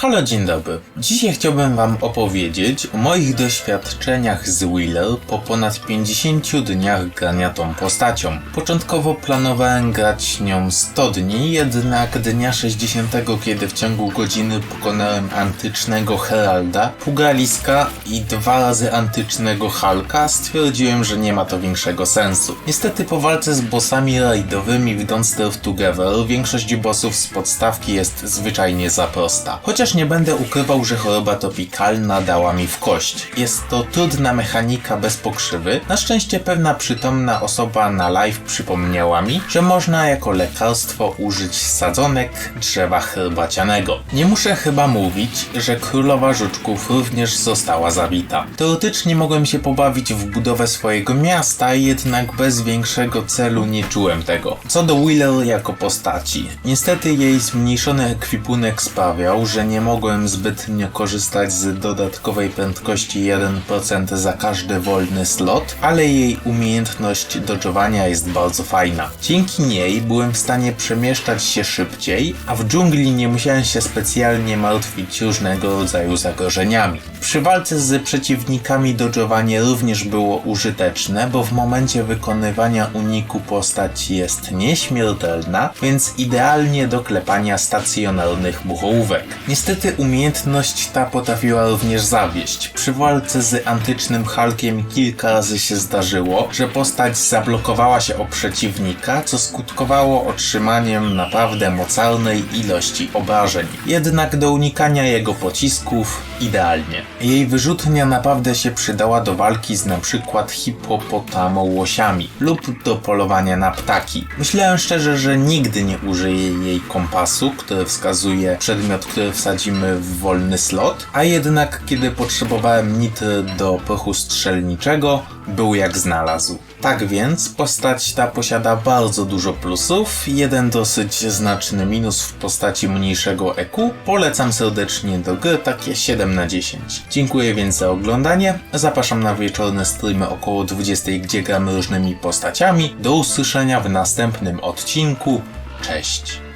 Halo, dzień dobry. Dzisiaj chciałbym Wam opowiedzieć o moich doświadczeniach z Wheeler po ponad 50 dniach grania tą postacią. Początkowo planowałem grać nią 100 dni, jednak dnia 60, kiedy w ciągu godziny pokonałem antycznego Heralda, Pugaliska i dwa razy antycznego Hulka, stwierdziłem, że nie ma to większego sensu. Niestety po walce z bossami raidowymi w Don't Starve Together większość bossów z podstawki jest zwyczajnie za prosta. Chociaż nie będę ukrywał, że choroba topikalna dała mi w kość. Jest to trudna mechanika bez pokrzywy. Na szczęście pewna przytomna osoba na live przypomniała mi, że można jako lekarstwo użyć sadzonek drzewa herbacianego. Nie muszę chyba mówić, że królowa żuczków również została zabita. Teoretycznie mogłem się pobawić w budowę swojego miasta, jednak bez większego celu nie czułem tego. Co do Wheeler jako postaci. Niestety jej zmniejszony ekwipunek sprawiał, że nie mogłem zbytnio korzystać z dodatkowej prędkości 1% za każdy wolny slot, ale jej umiejętność dodżowania jest bardzo fajna. Dzięki niej byłem w stanie przemieszczać się szybciej, a w dżungli nie musiałem się specjalnie martwić różnego rodzaju zagrożeniami. Przy walce z przeciwnikami dodżowanie również było użyteczne, bo w momencie wykonywania uniku postać jest nieśmiertelna, więc idealnie do klepania stacjonarnych muchołówek. Niestety umiejętność ta potrafiła również zawieść. Przy walce z antycznym Hulkiem kilka razy się zdarzyło, że postać zablokowała się o przeciwnika, co skutkowało otrzymaniem naprawdę mocarnej ilości obrażeń. Jednak do unikania jego pocisków idealnie. Jej wyrzutnia naprawdę się przydała do walki z przykład hipopotamołosiami lub do polowania na ptaki. Myślałem szczerze, że nigdy nie użyję jej kompasu, który wskazuje przedmiot, który wsadzimy w wolny slot, a jednak kiedy potrzebowałem nitry do prochu strzelniczego, był jak znalazł. Tak więc postać ta posiada bardzo dużo plusów, jeden dosyć znaczny minus w postaci mniejszego EQ. Polecam serdecznie do gry takie 7 na 10. Dziękuję więc za oglądanie. Zapraszam na wieczorne streamy około 20, gdzie gramy różnymi postaciami. Do usłyszenia w następnym odcinku. Cześć.